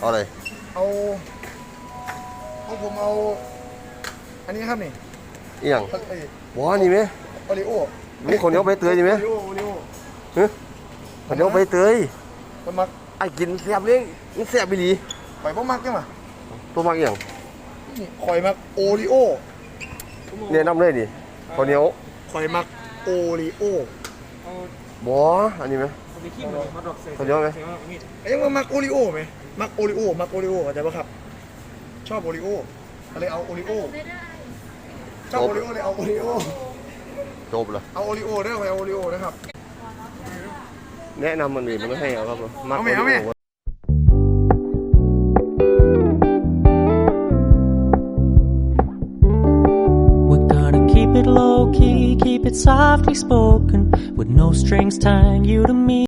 เอาเลยเอาเอาผมเอา อันนี้ครับนี่อีหยังเอ้ยว้านี่ไหมโอริโอนี่คนเหนียวใบเตยใช่ไหมโอริโอโอริโอคนเหนียวใบเตยมันมักไอ้กินแซ่บเลยมันแซ่บไปหลีข่อยบ่มักจังหวะตัวมากอหย่างนี่ข่อยมักโอริโอแนะนำเลยดิคนเหนียวข่อยมักโอริโอบ่อันนี้ไหมมีขี้เหมือนมาดอกเสร็จคนเดียวไหมเสียงว่ามีดไอ้ยังว่ามักโอริโอไหม มักโอริโอมักโอริโอเข้าใจปะครับ ชอบโอริโอก็เลยเอาโอริโอชอบโอริโอเลยเอาโอริโอจบเลยเอาโอริโอได้ไหมเอาโอริโอนะครับแนะนำมันอื่นมันไม่ให้เอาครับมักเอาไหมเอาไหมโอริโอ We're gonna keep it low key, keep it softly spoken, with no strings tying you to me.